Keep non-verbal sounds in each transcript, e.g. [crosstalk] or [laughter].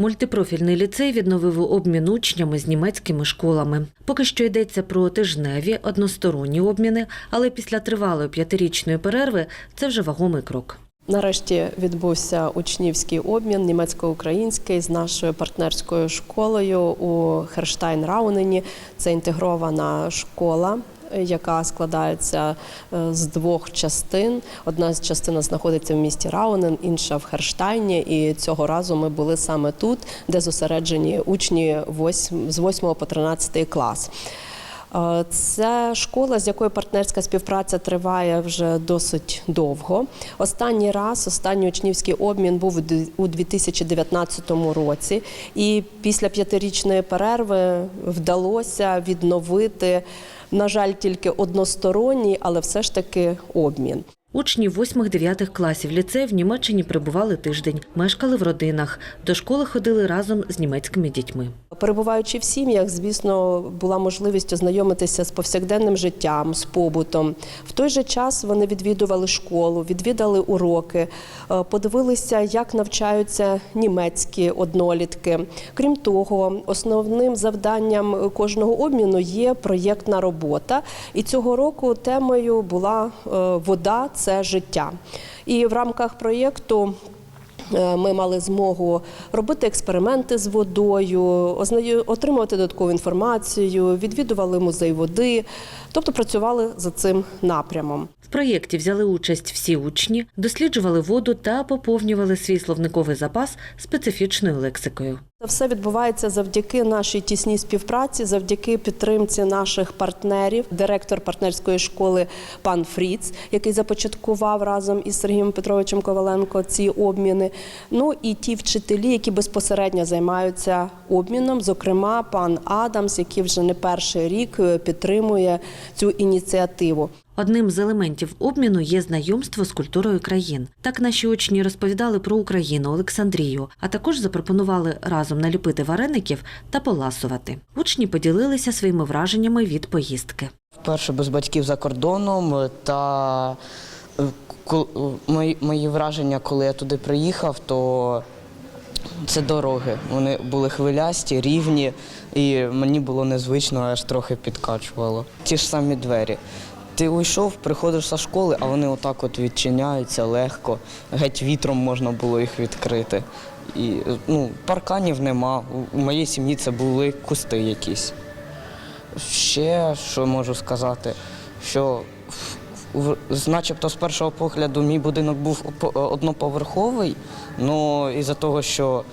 Мультипрофільний ліцей відновив обмін учнями з німецькими школами. Поки що йдеться про тижневі односторонні обміни, але після тривалої п'ятирічної перерви це вже вагомий крок. Нарешті відбувся учнівський обмін німецько-український з нашою партнерською школою у Херштайн-Раунені. Це інтегрована школа. Яка складається е, з двох частин. Одна з частин знаходиться в місті Раунен, інша в Херштайні. І цього разу ми були саме тут, де зосереджені учні з 8 по 13 клас. Е, Це школа, з якою партнерська співпраця триває вже досить довго. Останній раз, останній учнівський обмін був у дві- у 2019 році, і після п'ятирічної перерви вдалося відновити, на жаль, тільки односторонній, але все ж таки обмін. Учні 8-9 класів ліцею в Німеччині перебували тиждень, мешкали в родинах. До школи ходили разом з німецькими дітьми. Перебуваючи в сім'ях, звісно, була можливість ознайомитися з повсякденним життям, з побутом. В той же час вони відвідували школу, відвідали уроки, е, подивилися, як навчаються німецькі однолітки. Крім того, основним завданням кожного обміну є проєктна робота. І цього року темою була е, вода це життя. І в рамках проєкту Е, Ми мали змогу робити експерименти з водою, отримувати додаткову інформацію, відвідували музей води, тобто працювали за цим напрямом. В проєкті взяли участь всі учні, досліджували воду та поповнювали свій словниковий запас специфічною лексикою. Це все відбувається завдяки нашій тісній співпраці, завдяки підтримці наших партнерів. Директор партнерської школи пан Фріц, який започаткував разом із Сергієм Петровичем Коваленко ці обміни. Ну і ті вчителі, які безпосередньо займаються обміном, зокрема пан Адамс, який вже не перший рік е, підтримує цю ініціативу. Одним з елементів обміну є знайомство з культурою країн. Так наші учні розповідали про Україну, Олександрію, а також запропонували разом наліпити вареників та поласувати. Учні поділилися своїми враженнями від поїздки. Вперше без батьків за кордоном та е, е, мої, враження, коли я туди приїхав, то це дороги. Вони були хвилясті, рівні, і мені було незвично, аж трохи підкачувало. Ті ж самі двері. Ти уйшов, приходиш зі школи, а вони отак от відчиняються легко. Геть вітром можна було їх відкрити. І ну, парканів нема. У- моїй сім'ї це були кусти якісь. Ще що можу сказати, що начебто з першого погляду мій будинок був одноповерховий, але із-за того, що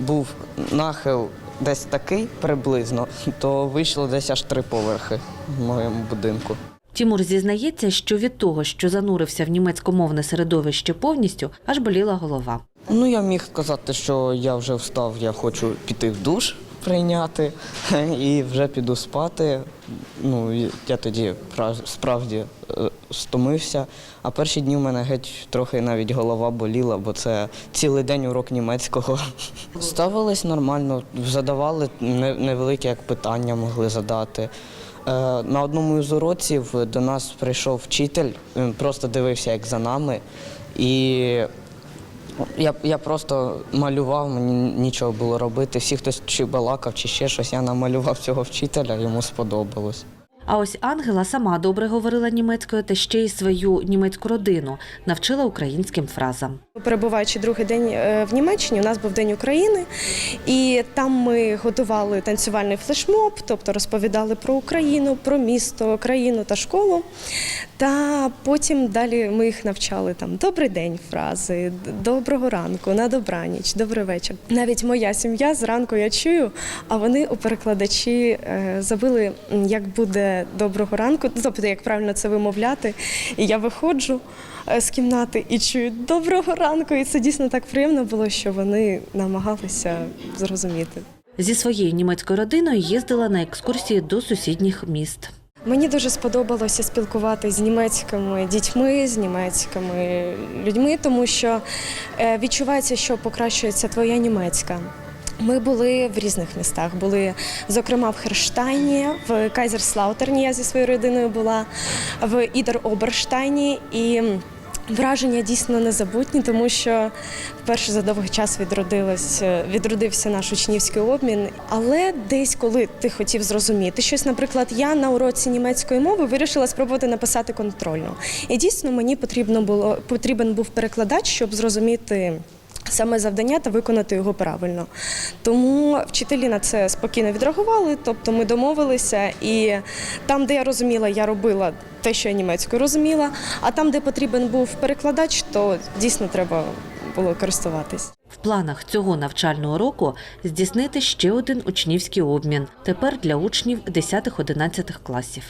був нахил десь такий приблизно, то вийшло десь аж три поверхи в моєму будинку. Тімур зізнається, що від того, що занурився в німецькомовне середовище повністю, аж боліла голова. Ну, я міг сказати, що я вже встав, я хочу піти в душ прийняти [laughs] і вже піду спати. Ну, я тоді справді е, стомився. А перші дні в мене геть трохи навіть голова боліла, бо це цілий день урок німецького. [laughs] Ставились нормально, задавали не- невеликі як питання могли задати. Е, На одному із уроків до нас прийшов вчитель, він просто дивився, як за нами. І я, я просто малював, мені нічого було робити. Всі хтось чи балакав, чи ще щось. Я намалював цього вчителя, йому сподобалось. А ось Ангела сама добре говорила німецькою та ще й свою німецьку родину навчила українським фразам. Перебуваючи другий день е, в Німеччині, у нас був День України, і там ми готували танцювальний флешмоб, тобто розповідали про Україну, про місто, країну та школу. Та потім далі ми їх навчали там добрий день фрази, доброго ранку, на добраніч, добрий вечір. Навіть моя сім'я зранку я чую, а вони у перекладачі е, забили, як буде доброго ранку, тобто як правильно це вимовляти. І я виходжу е, з кімнати і чую доброго ранку. І це дійсно так приємно було, що вони намагалися зрозуміти. Зі своєю німецькою родиною їздила на екскурсії до сусідніх міст. Мені дуже сподобалося спілкуватися з німецькими дітьми, з німецькими людьми, тому що е, відчувається, що покращується твоя німецька. Ми були в різних містах. Були, зокрема, в Херштайні, в Кайзерслаутерні. Я зі своєю родиною була в Ідер Оберштайні і Враження дійсно незабутні, тому що вперше за довгий час відродилось, відродився наш учнівський обмін. Але десь, коли ти хотів зрозуміти щось, наприклад, я на уроці німецької мови вирішила спробувати написати контрольну. І дійсно мені потрібно було потрібен був перекладач, щоб зрозуміти. Саме завдання та виконати його правильно. Тому вчителі на це спокійно відреагували, тобто ми домовилися, і там, де я розуміла, я робила те, що я німецькою розуміла, а там, де потрібен був перекладач, то дійсно треба було користуватись. В планах цього навчального року здійснити ще один учнівський обмін тепер для учнів 10-11 класів.